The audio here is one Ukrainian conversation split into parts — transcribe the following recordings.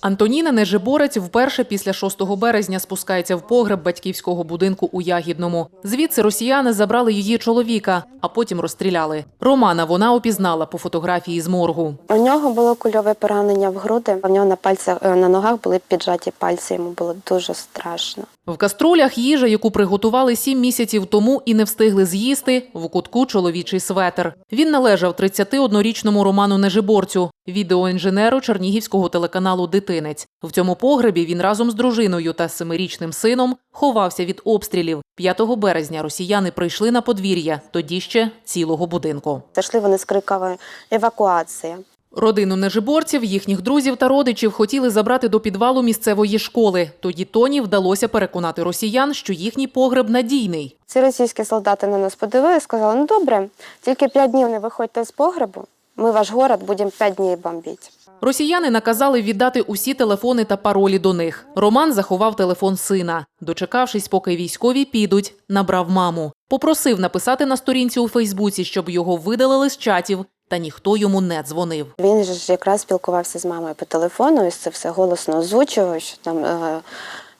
Антоніна Нежиборець вперше після 6 березня спускається в погреб батьківського будинку у Ягідному. Звідси росіяни забрали її чоловіка, а потім розстріляли. Романа вона опізнала по фотографії з моргу. У нього було кульове поранення в груди. У нього на пальцях е, на ногах були піджаті пальці. Йому було дуже страшно. В каструлях їжа, яку приготували сім місяців тому і не встигли з'їсти, в кутку чоловічий светр. Він належав 31-річному Роману Нежиборцю, відеоінженеру Чернігівського телеканалу Дитинець. В цьому погребі він разом з дружиною та семирічним сином ховався від обстрілів. 5 березня росіяни прийшли на подвір'я, тоді ще цілого будинку. Зайшли вони з криками евакуація. Родину нежиборців, їхніх друзів та родичів хотіли забрати до підвалу місцевої школи. Тоді Тоні вдалося переконати росіян, що їхній погреб надійний. Ці російські солдати на нас подивилися, сказали: ну добре, тільки п'ять днів не виходьте з погребу. Ми ваш город будемо п'ять днів бомбити. Росіяни наказали віддати усі телефони та паролі до них. Роман заховав телефон сина. Дочекавшись, поки військові підуть, набрав маму. Попросив написати на сторінці у Фейсбуці, щоб його видалили з чатів, та ніхто йому не дзвонив. Він ж якраз спілкувався з мамою по телефону, і це все голосно озвучував, що там е,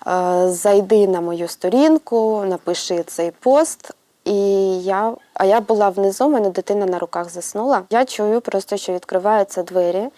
е, зайди на мою сторінку, напиши цей пост. І я, а я була внизу, у мене дитина на руках заснула. Я чую просто, що відкриваються двері,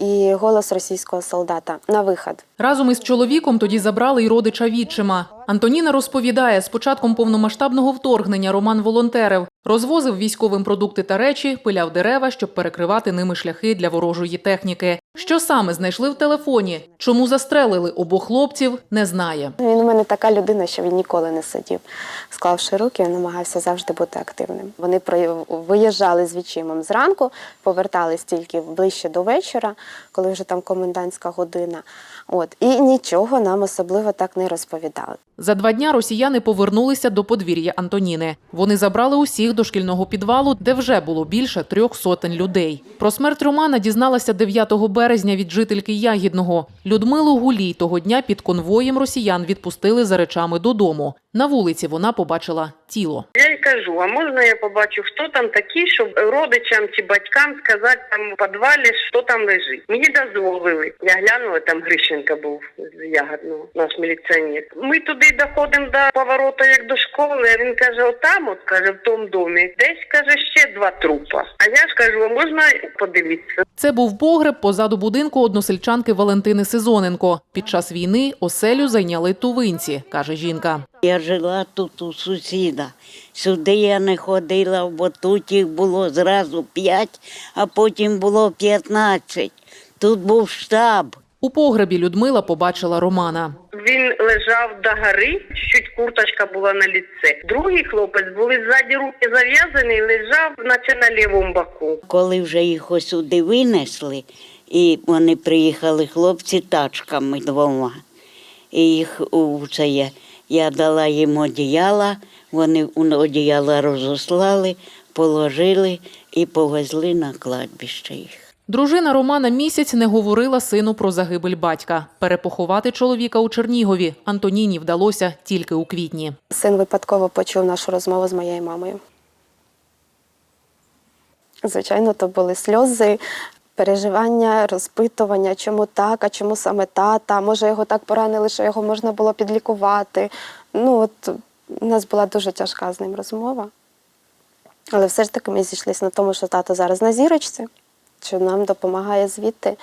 і голос російського солдата на вихід. Разом із чоловіком тоді забрали й родича відчима. Антоніна розповідає, з початком повномасштабного вторгнення Роман волонтерив, розвозив військовим продукти та речі, пиляв дерева, щоб перекривати ними шляхи для ворожої техніки. Що саме знайшли в телефоні? Чому застрелили обох хлопців, не знає. Він мене така людина, що він ніколи не сидів, склавши руки, він намагався завжди бути активним. Вони виїжджали з відчимом зранку, повертались тільки ближче до вечора, коли вже там комендантська година. От і нічого нам особливо так не розповідали. За два дня росіяни повернулися до подвір'я Антоніни. Вони забрали усіх до шкільного підвалу, де вже було більше трьох сотень людей. Про смерть Романа дізналася 9 березня від жительки Ягідного. Людмилу Гулій того дня під конвоєм росіян відпустили за речами додому. На вулиці вона побачила тіло. Кажу, а можна я побачу, хто там такий, щоб родичам чи батькам сказати там у підвалі, що там лежить. Мені дозволили. Я глянула, там Грищенка був з Ягодного, наш міліціонер. Ми туди доходимо до поворота, як до школи. А він каже, отам, от каже, в тому домі, десь каже ще два трупа. А я ж кажу, а можна подивитися? Це був погреб позаду будинку односельчанки Валентини Сезоненко. Під час війни оселю зайняли тувинці, каже жінка. Я жила тут у сусіда. Сюди я не ходила, бо тут їх було зразу п'ять, а потім було п'ятнадцять. Тут був штаб. У погребі Людмила побачила Романа. Він лежав до гори, чуть курточка була на ліце. Другий хлопець були ззаді руки зав'язані, лежав, наче на лівому боку. Коли вже їх ось сюди винесли, і вони приїхали хлопці тачками двома. І їх у це є. Я дала їм одіяла, вони одіяла розослали, положили і повезли на кладбище їх. Дружина Романа місяць не говорила сину про загибель батька. Перепоховати чоловіка у Чернігові Антоніні вдалося тільки у квітні. Син випадково почув нашу розмову з моєю мамою. Звичайно, то були сльози, переживання, розпитування, чому так, а чому саме тата. Може, його так поранили, що його можна було підлікувати. Ну, от у нас була дуже тяжка з ним розмова. Але все ж таки ми зійшлися на тому, що тато зараз на зірочці, що нам допомагає звідти.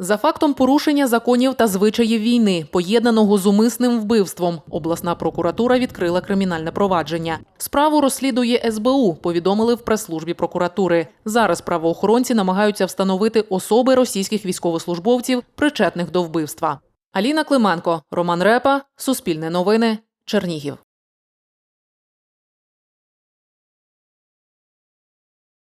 За фактом порушення законів та звичаїв війни, поєднаного з умисним вбивством, обласна прокуратура відкрила кримінальне провадження. Справу розслідує СБУ, повідомили в прес-службі прокуратури. Зараз правоохоронці намагаються встановити особи російських військовослужбовців, причетних до вбивства. Аліна Клименко, Роман Репа, Суспільне новини, Чернігів.